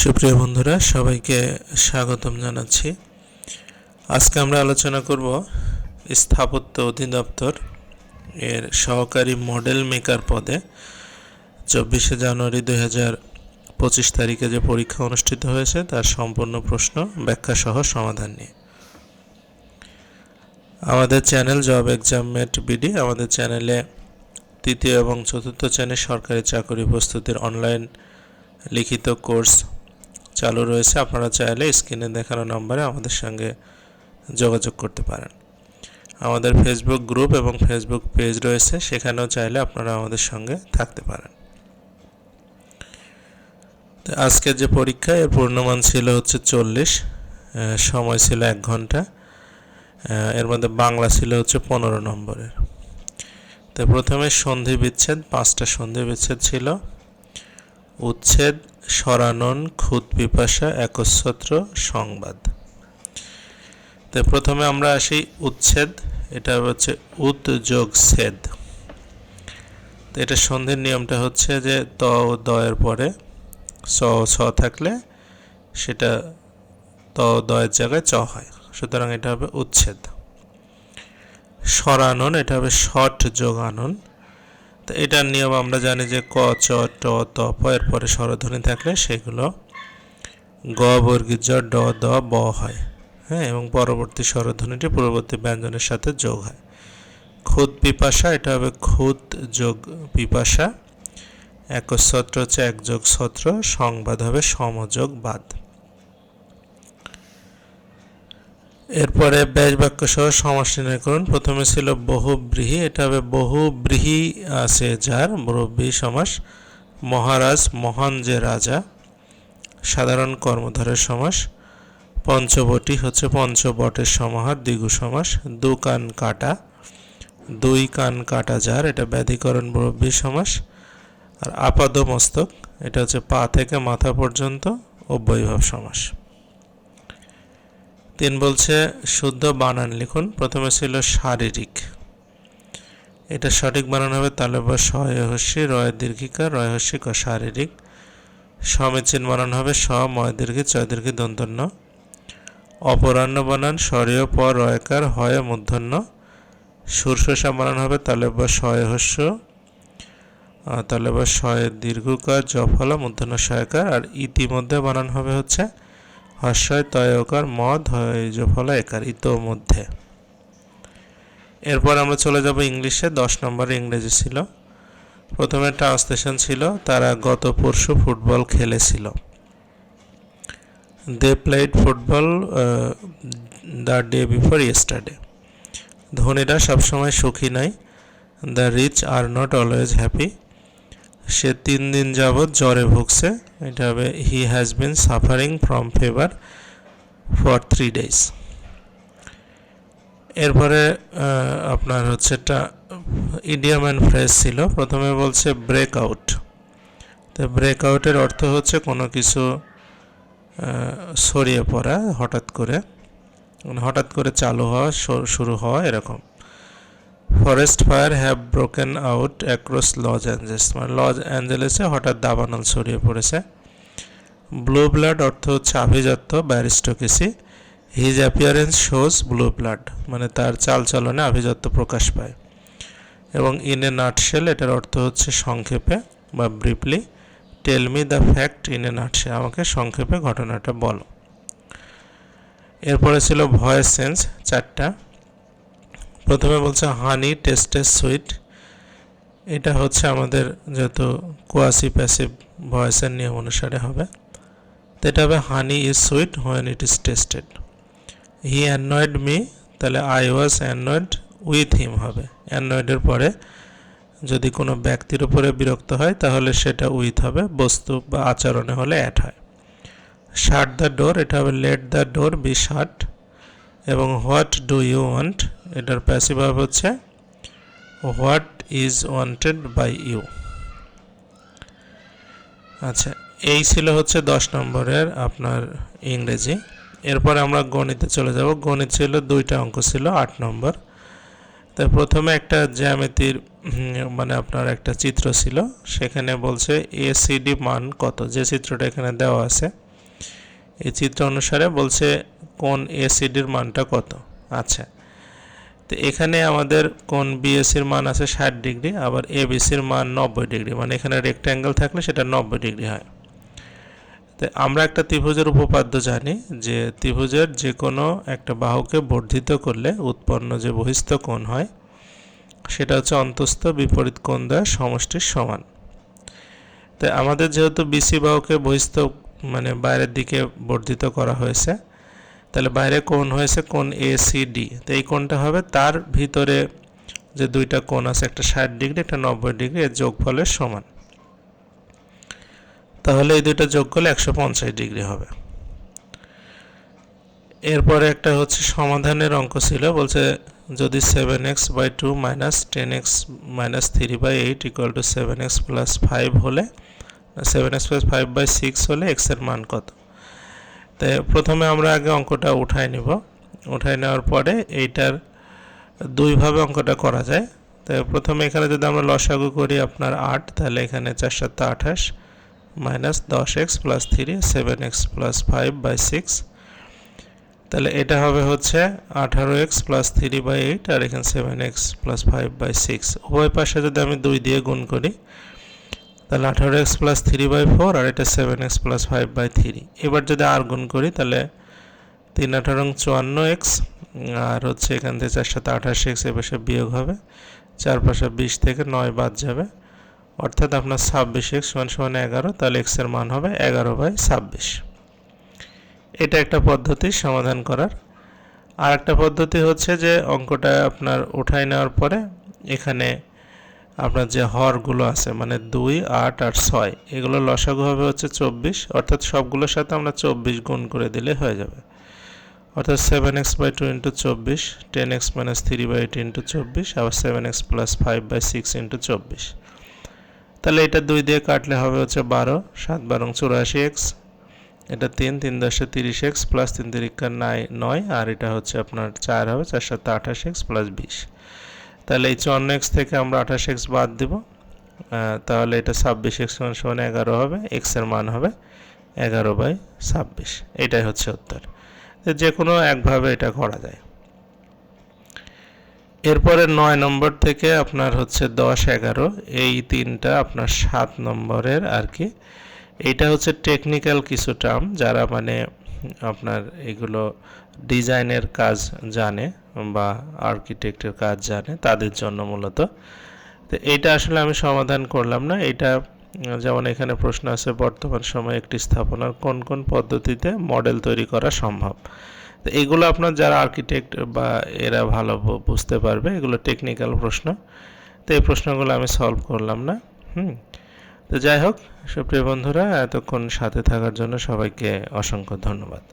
সুপ্রিয় বন্ধুরা, সবাইকে স্বাগতম জানাচ্ছি। আজকে আমরা আলোচনা করব স্থাপত্য অধিদপ্তর এর সহকারী মডেল মেকার পদে। চব্বিশে জানুয়ারি দুই হাজার পঁচিশ তারিখে যে পরীক্ষা অনুষ্ঠিত হয়েছে, তার সম্পূর্ণ প্রশ্ন, ব্যাখ্যা সহ সমাধান নিয়ে। আমাদের channel job exam mate BD, আমাদের চ্যানেলে তৃতীয় এবং চতুর্থ শ্রেণির সরকারি চাকরি প্রস্তুতির অনলাইন লিখিত কোর্স চালু রয়েছে। আপনারা চাইলে স্ক্রিনে দেখানো নম্বরে আমাদের সঙ্গে যোগাযোগ করতে পারেন। আমাদের ফেসবুক গ্রুপ এবং ফেসবুক পেজ রয়েছে। সেখানেও চাইলে আপনারা আমাদের সঙ্গে থাকতে পারেন। আজকের যে পরীক্ষা, এর পূর্ণমান ছিল হচ্ছে চল্লিশ সময় ছিল এক ঘণ্টা এর মধ্যে বাংলা ছিল হচ্ছে পনেরো নম্বরের তো প্রথমে সন্ধি বিচ্ছেদ, পাঁচটা সন্ধি বিচ্ছেদ ছিল। উচ্ছেদ সরানন খুদ পিপাসা একচ্ছত্র সংবাদ। তো প্রথমে আমরা আসি উচ্ছেদ, এটা হচ্ছে উত যোগ ছেদ। তো এটা সন্ধির নিয়মটা হচ্ছে যে ত ও দয়ের পরে স ছ থাকলে সেটা ত দয়ের জায়গায় চ হয়, সুতরাং এটা হবে উচ্ছেদ। সরানন এটা হবে ষট যোগ আনন তো এটার নিয়ম আমরা জানি যে ক, চ, ট, ত প এর পরে স্বরধ্বনি থাকলে সেগুলো গ বর্গীর জ ড, দ, ব হয়। হ্যাঁ এবং পরবর্তী স্বরধ্বনিটি পূর্ববর্তী ব্যঞ্জনের সাথে যোগ হয়। খুদ পিপাসা, এটা হবে খুদ যোগ পিপাসা। একচ্ছত্র হচ্ছে এক যোগ ছত্র, সংবাদ হবে সমযোগ বাদ। এরপরে ব্যাস বাক্য সহ সমাস নির্ণয় করুন। প্রথমে ছিল বহুব্রীহি, এটা হবে বহুব্রীহি আছে যার, মুরব্বী সমাস, মহারাজ, মহান যে রাজা, সাধারণ কর্মধারের সমাস, পঞ্চবটি হচ্ছে পঞ্চবটের সমাহার, দ্বিগু সমাস, দু কান কাটা, দুই কান কাটা যার, এটা ব্যাধিকরণ মুরব্বী সমাস, আর আপাদ মস্তক এটা হচ্ছে পা থেকে মাথা পর্যন্ত, অব্যয়ভাব সমাস। তিন বলছে শুদ্ধ বানান লিখুন। প্রথমে ছিল শারীরিক। এটা সঠিক বানান হবে তাহলে বা হস্যি রয় দীর্ঘিকা রয় হস্যিক ও শারীরিক। সমীচীন বানান হবে স ময় দীর্ঘি চয় দীর্ঘি দন্তন্য। অপরাহ্ন বানান স্বরীয় পর রয়কার হয় মূর্ধন্য। সুরসা বানান হবে তালে বা শয় হস্য আহ, তালে বা শয় দীর্ঘকার জফলা মূর্ধন্য সহায়কার আর ইতিমধ্যে বানান হবে হচ্ছে হর্ষয় তয়কার মদ হয় ফলা একার ইতোমধ্যে এরপর আমরা চলে যাব ইংলিশে, দশ নম্বরে ইংরেজি ছিল। প্রথমে ট্রান্সলেশন ছিল, তারা গত পরশু ফুটবল খেলেছিল। They played football the day before yesterday. ধনীরা সবসময় সুখী নয় the rich are not always happy. সে তিন দিন যাবৎ জ্বরে ভুগছে এটা হবে he has been suffering from fever for three days এরপরে আপনার হচ্ছে একটা ইডিয়াম অ্যান্ড ফ্রেজ ছিল, প্রথমে বলছে ব্রেক আউট তো ব্রেক আউটের অর্থ হচ্ছে কোনো কিছু ছড়িয়ে পড়া, হঠাৎ করে মানে হঠাৎ করে চালু হওয়া, শুরু হওয়া, এরকম। Forest fire have broken out across Los Angeles মানে লস অ্যাঞ্জেলেসে হঠাৎ দাবানল ছড়িয়ে পড়েছে। ব্লু ব্লাড অর্থ হচ্ছে আভিজাত্য aristocracy his appearance shows blue blood মানে তার চালচলনে আভিজাত্য প্রকাশ পায়। এবং ইন এ নাটশেল এটার অর্থ হচ্ছে সংক্ষেপে বা briefly tell me the fact in a nutshell আমাকে সংক্ষেপে ঘটনাটা বলো। এরপরে ছিল ভয়েস সেন্স চারটা। প্রথমে বলছে হানি টেস্টেস সুইট এটা হচ্ছে আমাদের যেহেতু কোয়াসি প্যাসিভ ভয়েসের নিয়ম অনুসারে হবে। তো এটা হবে honey is sweet when it is tasted he annoyed me তাহলে I was annoyed with him হবে। অ্যানয়েডের পরে যদি কোনো ব্যক্তির উপরে বিরক্ত হয়, তাহলে সেটা উইথ হবে। বস্তু বা আচরণে হলে অ্যাড হয়। শার্ট দ্য ডোর এটা হবে let the door be shut এবং হোয়াট ডু ইউ ওয়ান্ট এটার প্যাসিভ ভাব হচ্ছে what is wanted by you আচ্ছা এই ছিল হচ্ছে দশ নম্বরের আপনার ইংরেজি। এরপরে আমরা গণিতে চলে যাব। গণিত ছিল দুইটা অঙ্ক ছিল, আট নম্বর। তো প্রথমে একটা জ্যামিতির মানে আপনার একটা চিত্র ছিল, সেখানে বলছে এসিডি মান কত? যে চিত্রটা এখানে দেওয়া আছে, এই চিত্র অনুসারে বলছে কোন এসিডির মানটা কত? আচ্ছা তো এখানে আমাদের কোন বিএসির মান আছে ষাট ডিগ্রি, আবার এবিসির মান নব্বই ডিগ্রি মানে এখানে রেক্ট্যাঙ্গেল থাকলে সেটা নব্বই ডিগ্রি হয়। তো আমরা একটা ত্রিভুজের উপপাদ্য জানি যে ত্রিভুজের যে কোনো একটা বাহুকে বর্ধিত করলে উৎপন্ন যে বহিস্থ কোণ হয়, সেটা হচ্ছে অন্তস্থ বিপরীত কোণ দ্বয় সমষ্টির সমান। তাই আমাদের যেহেতু বিসি বাহুকে বহিস্থ মানে বাইরের দিকে বর্ধিত করা হয়েছে তাহলে বাইরে কোণ হয়েছে কোণ এ সি ডি তো এই কোণটা হবে তার ভিতরে যে দুইটা কোণ আছে, একটা ষাট ডিগ্রি, একটা নব্বই ডিগ্রি, এর যোগফলের সমান। তাহলে এই দুইটা যোগ করলে একশো পঞ্চাশ ডিগ্রি হবে। এরপরে একটা হচ্ছে সমাধানের অঙ্ক ছিল, বলছে যদি seven x by two minus ten x minus three by eight equal to seven x plus five হলে seven x plus five by six হলে এক্সের মান কত? তো প্রথমে আমরা আগে অঙ্কটা উঠাই নিব। উঠাই নেওয়ার পরে এইটার দুইভাবে অঙ্কটা করা যায়। তো প্রথমে এখানে যদি আমরা লসাগু করি আপনার আট, তাহলে এখানে চার সাতটা আঠাশ মাইনাস দশ x plus three, seven x plus five by six. তাহলে এটা হবে হচ্ছে আঠারো x plus three by eight, আর এখানে seven x plus five by six. উভয় পাশে যদি আমি দুই দিয়ে গুণ করি তাহলে আঠারো x plus three by four আর এটা seven x plus five by three. এবার যদি আর গুণ করি তাহলে তিন আঠারো চুয়ান্ন এক্স, আর হচ্ছে এখান থেকে চার সাথে আঠাশ এক্স, এ পাশে বিয়োগ হবে। চার পাশে বিশ থেকে নয় বাদ যাবে। অর্থাৎ আপনার ছাব্বিশ এক্স সমান সমান এগারো, তাহলে এক্সের মান হবে এগারো বাই ছাব্বিশ। এটা একটা পদ্ধতি সমাধান করার। আর একটা পদ্ধতি হচ্ছে যে অঙ্কটা আপনার উঠাই নেওয়ার পরে এখানে আপনার যে হরগুলো আছে মানে দুই, আট আর ছয়, এগুলো লসাগু হবে হচ্ছে চব্বিশ, অর্থাৎ সবগুলোর সাথে আমরা চব্বিশ গুণ করে দিলে হয়ে যাবে। অর্থাৎ seven x by two into চব্বিশ ten x minus three by eight into চব্বিশ, আবার seven x plus five by six into চব্বিশ। তাহলে এটা দুই দিয়ে কাটলে হবে হচ্ছে বারো, সাত বারং চুরাশি এক্স এটা তিন তিন দশে তিরিশ এক্স প্লাস তিন তিরিকা নাই, নয়, আর এটা হচ্ছে আপনার চার হবে চার সাথে আঠাশ এক্স প্লাস বিশ। তাহলে এই চুয়ান্ন এক্স থেকে আমরা আঠাশ এক্স বাদ দিব। তাহলে এটা ছাব্বিশ এক্স সমান সমান এগারো হবে এক্সের মান হবে এগারো বাই ছাব্বিশ। এটাই হচ্ছে উত্তর। যে কোনো একভাবে এটা করা যায়। এরপরে নয় নম্বর থেকে আপনার হচ্ছে দশ এগারো। এই তিনটা আপনার সাত নম্বরের আর কি। এইটা হচ্ছে টেকনিক্যাল কিছু টার্ম যারা মানে আপনার এগুলো ডিজাইনের কাজ জানে বা আর্কিটেক্টের কাজ জানে, তাদের জন্য মূলত। তো এটা আসলে আমি সমাধান করলাম না। এটা, যেমন এখানে প্রশ্ন আছে, বর্তমান সময়ে একটি স্থাপনার কোন কোন পদ্ধতিতে মডেল তৈরি করা সম্ভব? তো এগুলো আপনার যারা আর্কিটেক্ট বা এরা ভালো বুঝতে পারবে, এগুলো টেকনিক্যাল প্রশ্ন। তো এই প্রশ্নগুলো আমি সলভ করলাম না। হুম? তো যাই হোক সুপ্রিয় বন্ধুরা এতক্ষণ সাথে থাকার জন্য সবাইকে অসংখ্য ধন্যবাদ।